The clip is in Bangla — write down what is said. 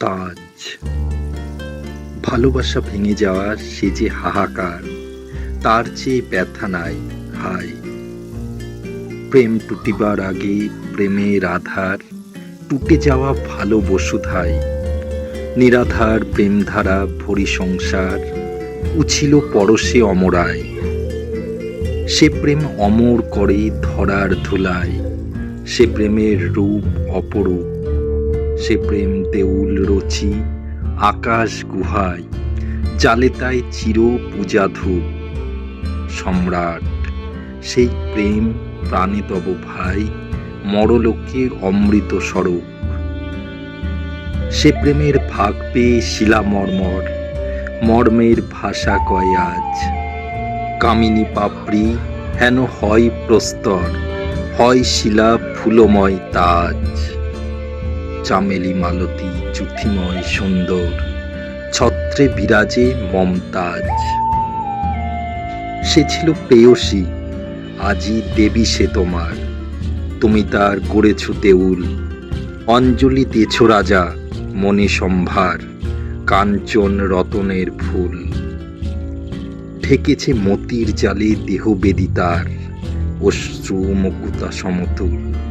তাজ। ভালোবাসা ভেঙে যাওয়া সে যে হাহাকার, তার চেয়ে ব্যথা নাই হায় প্রেম টুটিবার আগে প্রেমের আধার, টুটে যাওয়া ভালো বসুধাই। নিরাধার প্রেমধারা ভরি সংসার, উছিল পরশে অমরায় সে প্রেম অমর করে ধরার ধুলায় সে প্রেমের রূপ অপরূপ। সে প্রেম দেউল রচি, আকাশ গুহায়, জালে তাই চির পূজা ধূপ। সম্রাট, সেই প্রেম প্রাণে তব ভাই মরলোকে অমৃত স্বরূপ। সে প্রেমের ভাগ পেয়ে শিলা মর্মর, মর্মের ভাষা কয় আজ। কামিনী পাপড়ি হেন হয় প্রস্তর, হয় শিলা ফুলময় তাজ। চামেলি মালতী, জ্যোতিময় সুন্দর, ছত্রে বিরাজে মমতাজ। সে ছিল প্রেয়সী আজি দেবী সে তোমার। তুমি তার গড়েছ দেউল অঞ্জলি দিয়েছ রাজা মণি সম্ভার, কাঞ্চন রতনের ফুল। ঢেকেছে মতির জালে দেহ বেদিতার অশ্রু মুকুতা সমতুল।